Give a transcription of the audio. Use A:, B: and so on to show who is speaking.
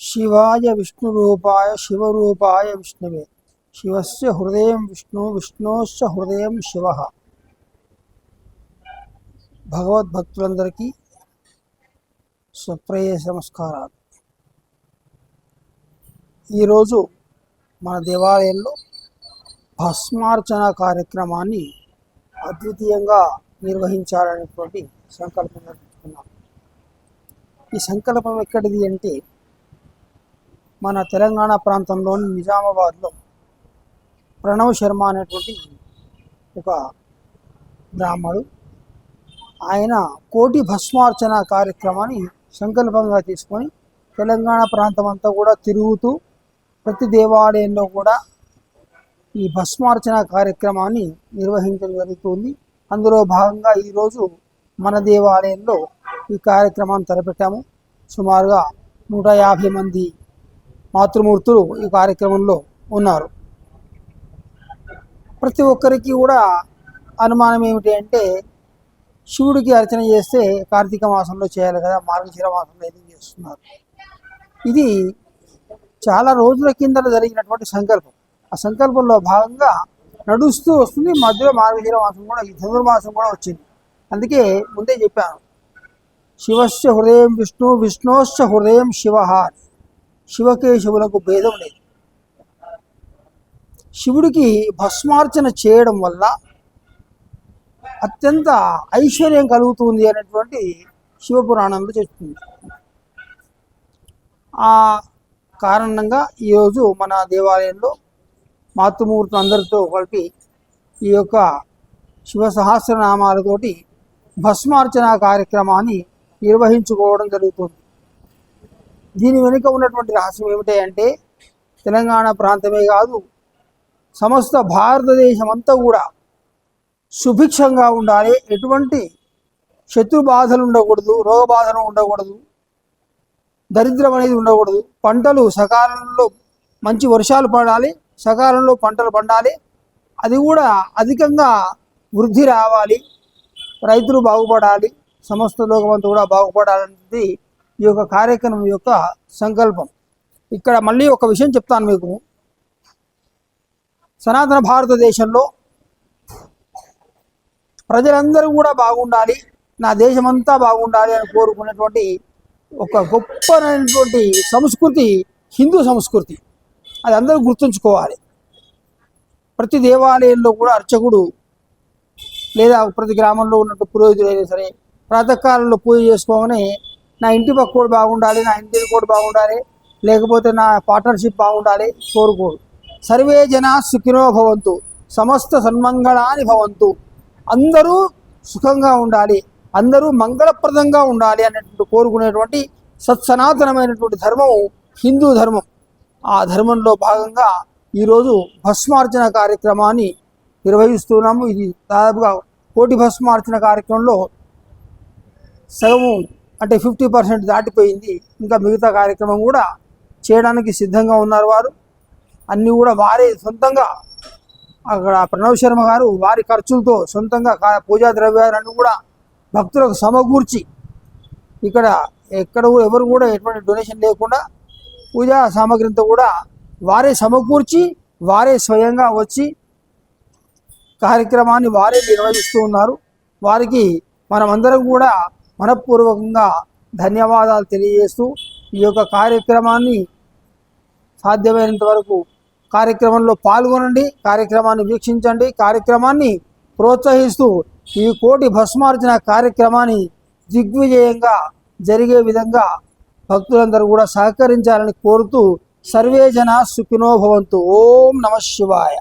A: శివాయ విష్ణురూపాయ శివరూపాయ విష్ణువే శివస్య హృదయం విష్ణు విష్ణోశ్చ హృదయం శివ భగవద్భక్తులందరికీ సుప్రయ నమస్కారాలు। ఈరోజు మన దేవాలయంలో భస్మార్చన కార్యక్రమాన్ని అద్వితీయంగా నిర్వహించాలనేటువంటి సంకల్పం ఈ సంకల్పం ఎక్కడిది అంటే మన తెలంగాణ ప్రాంతంలోని నిజామాబాద్లో ప్రణవ్ శర్మ అనేటువంటి ఒక బ్రాహ్మడు. ఆయన కోటి భస్మార్చన కార్యక్రమాన్ని సంకల్పంగా తీసుకొని తెలంగాణ ప్రాంతం అంతా కూడా తిరుగుతూ ప్రతి దేవాలయంలో కూడా ఈ భస్మార్చన కార్యక్రమాన్ని నిర్వహించడం జరుగుతుంది. అందులో భాగంగా ఈరోజు మన దేవాలయంలో ఈ కార్యక్రమాన్ని తలపెట్టాము. సుమారుగా నూట యాభై మంది మాతృమూర్తులు ఈ కార్యక్రమంలో ఉన్నారు. ప్రతి ఒక్కరికి కూడా అనుమానం ఏమిటి అంటే శివుడికి అర్చన చేస్తే కార్తీక మాసంలో చేయాలి కదా మార్గశిర మాసంలో ఎందుకు చేస్తున్నారు? ఇది చాలా రోజుల కింద జరిగినటువంటి సంకల్పం. ఆ సంకల్పంలో భాగంగా నడుస్తూ వస్తుంది మధ్యలో మార్గశిర మాసం కూడా ఈ ధనుర్మాసం కూడా వచ్చింది. అందుకే ముందే చెప్పాను శివస్య హృదయం విష్ణు విష్ణోశ్చ హృదయం శివ శివకేశవులకు భేదం లేదు. శివుడికి భస్మార్చన చేయడం వల్ల అత్యంత ఐశ్వర్యం కలుగుతుంది అనేటువంటి శివపురాణంలో చెప్తుంది. ఆ కారణంగా ఈరోజు మన దేవాలయంలో మాతృమూర్తులు అందరితో కలిపి ఈ యొక్క శివ సహస్రనామాలతోటి భస్మార్చన కార్యక్రమాన్ని నిర్వహించుకోవడం జరుగుతుంది. దీని వెనుక ఉన్నటువంటి రహస్యం ఏమిటి అంటే తెలంగాణ ప్రాంతమే కాదు సమస్త భారతదేశం అంతా కూడా సుభిక్షంగా ఉండాలి. ఎటువంటి శత్రు బాధలు ఉండకూడదు రోగ బాధలు ఉండకూడదు దరిద్రం అనేది ఉండకూడదు. పంటలు సకాలంలో మంచి వర్షాలు పడాలి సకాలంలో పంటలు పండాలి. అది కూడా అధికంగా వృద్ధి రావాలి రైతులు బాగుపడాలి సమస్త లోకమంతా కూడా బాగుపడాలనేది ఈ యొక్క కార్యక్రమం యొక్క సంకల్పం. ఇక్కడ మళ్ళీ ఒక విషయం చెప్తాను మీకు. సనాతన భారతదేశంలో ప్రజలందరూ కూడా బాగుండాలి నా దేశమంతా బాగుండాలి అని కోరుకునేటువంటి ఒక గొప్పనైనటువంటి సంస్కృతి హిందూ సంస్కృతి. అది అందరూ గుర్తుంచుకోవాలి. ప్రతి దేవాలయంలో కూడా అర్చకుడు లేదా ప్రతి గ్రామంలో ఉన్నట్టు పురోహితుడైనా సరే ప్రాతకాలంలో పూజ చేసుకోమని నా ఇంటి పక్క కూడా బాగుండాలి నా ఇంటి కూడా బాగుండాలి లేకపోతే నా పార్ట్నర్షిప్ బాగుండాలి కోరుకోడు సర్వే జన సుఖినో భవంతు సమస్త సన్మంగళాని భవంతు. అందరూ సుఖంగా ఉండాలి అందరూ మంగళప్రదంగా ఉండాలి అనేటువంటి కోరుకునేటువంటి సత్సనాతనమైనటువంటి ధర్మం హిందూ ధర్మం. ఆ ధర్మంలో భాగంగా ఈరోజు భస్మార్చన కార్యక్రమాన్ని నిర్వహిస్తున్నాము ఇది దాదాపుగా కోటి భస్మార్చన కార్యక్రమంలో సగము అంటే ఫిఫ్టీ పర్సెంట్ దాటిపోయింది. ఇంకా మిగతా కార్యక్రమం కూడా చేయడానికి సిద్ధంగా ఉన్నారు వారు. అన్నీ కూడా వారే సొంతంగా అక్కడ ప్రణవ్ శర్మ గారు వారి ఖర్చులతో సొంతంగా పూజా ద్రవ్యాలన్నీ కూడా భక్తులకు సమకూర్చి ఇక్కడ ఎక్కడ ఎవరు కూడా ఎటువంటి డొనేషన్ లేకుండా పూజా సామగ్రితో కూడా వారే సమకూర్చి వారే స్వయంగా వచ్చి కార్యక్రమాన్ని వారే నిర్వహిస్తూ ఉన్నారు. వారికి మనమందరం కూడా మనపూర్వకంగా ధన్యవాదాలు తెలియజేస్తూ ఈ యొక్క కార్యక్రమాన్ని సాధ్యమైనంత వరకు కార్యక్రమంలో పాల్గొనండి కార్యక్రమాన్ని వీక్షించండి కార్యక్రమాన్ని ప్రోత్సహిస్తూ ఈ కోటి భస్మార్జన కార్యక్రమాన్ని దిగ్విజయంగా జరిగే విధంగా భక్తులందరూ కూడా సహకరించాలని కోరుతూ సర్వే జన సుఖినోభవంతు ఓం నమ శివాయ.